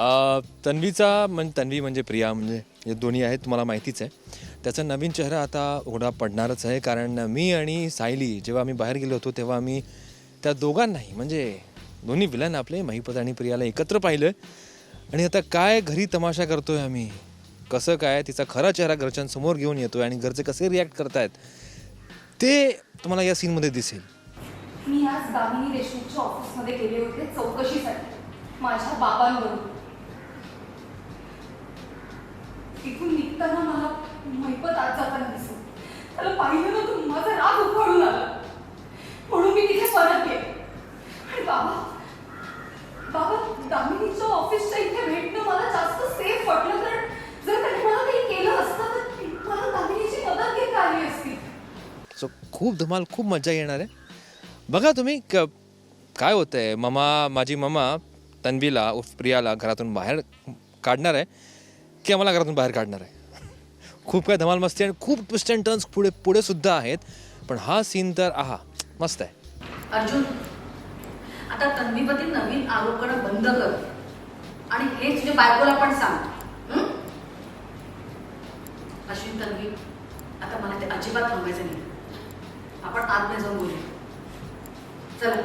अ, तन्वीचा म्हणजे तन्वी म्हणजे प्रिया म्हणजे हे दोन्ही आहेत तुम्हाला माहितीच आहे. त्याचा नवीन चेहरा आता उघडा पडणारच आहे कारण मी आणि सायली जेव्हा आम्ही बाहेर गेलो होतो तेव्हा आम्ही त्या दोघांनाही म्हणजे दोन्ही विलन आपले महिपत आणि प्रियाला एकत्र पाहिलं. आणि आता काय घरी तमाशा करतोय आम्ही? कसं काय? तिचा खरा चेहरा घरच्यांसमोर घेऊन येतोय आणि घरचे कसे रिॲक्ट करतायत ते तुम्हाला या सीनमध्ये दिसेल. मी आज दामिनी देशमुखच्या ऑफिसमध्ये गेले होते चौकशीसाठी. माझ्या बाबांवरून. तिथून निघताना मला मैपत आत जाताना दिसलं. त्याला पाहिलं ना तू माझा राग उफाळून आला. म्हणून मी तिथे परत गेले. आणि बाबा बाबा दामिनीच्या ऑफिसच्या इथे भेटणं मला जास्त सेफ वाटलं कारण जर त्याने मला काही केलं असतं तर मला दामिनीची मदत घेता आली असती. सो खूप धमाल खूप मजा येणार आहे. बघा तुम्ही क काय होतं आहे ममा माझी ममा तन्वीला उर्फ प्रियाला घरातून बाहेर काढणार आहे. की आम्हाला घरातून बाहेर काढणार आहे. खूप काय धमाल मस्ती आणि खूप ट्विस्ट अँड टर्न्स पुढे पुढे सुद्धा आहेत. पण हा सीन तर आहा मस्त आहे. अर्जुन आता तन्वीवरती नवीन आरोप करणं बंद कर. आणि हे तुझ्या बायकोला पण सांग? अश्विन तन्वी आता मला ते अजिबात थांबायचं नाही. आपण आतमध्ये जाऊन बोलू चला.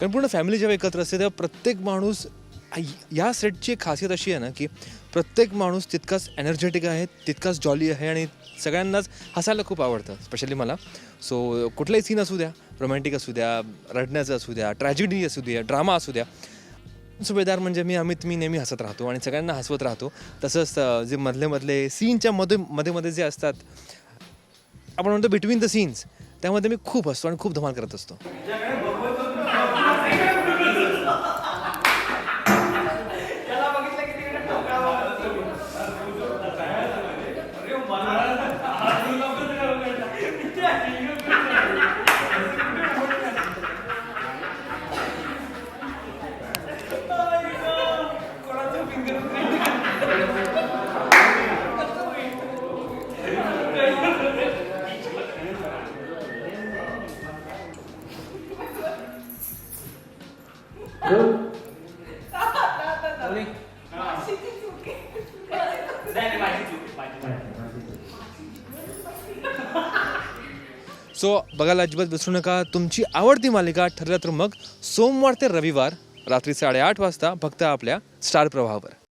कारण पूर्ण फॅमिली जेव्हा एकत्र असते तेव्हा प्रत्येक माणूस या सेटची एक खासियत अशी आहे ना की प्रत्येक माणूस तितकाच एनर्जेटिक आहे तितकाच जॉली आहे आणि सगळ्यांनाच हसायला खूप आवडतं स्पेशली मला. सो कुठलाही सीन असू द्या रोमॅन्टिक असू द्या रडण्याचं असू द्या ट्रॅजेडी असू द्या ड्रामा असू द्या सुभेदार म्हणजे मी अमित मी नेहमी हसत राहतो आणि सगळ्यांना हसवत राहतो. तसंच जे मधले मधले सीनच्या मध्ये मध्ये मध्ये जे असतात आपण म्हणतो बिटवीन द सीन्स त्यामध्ये मी खूप हसतो आणि खूप धमाल करत असतो. Tahu? Tahu, tahu. Boleh. Nah. So बघायला अजिबात विसरू नका. तुमची आवडती मालिका ठरल्या तर मग सोमवार ते रविवार रात्री साडेआठ वाजता फक्त आपल्या स्टार प्रवाहावर.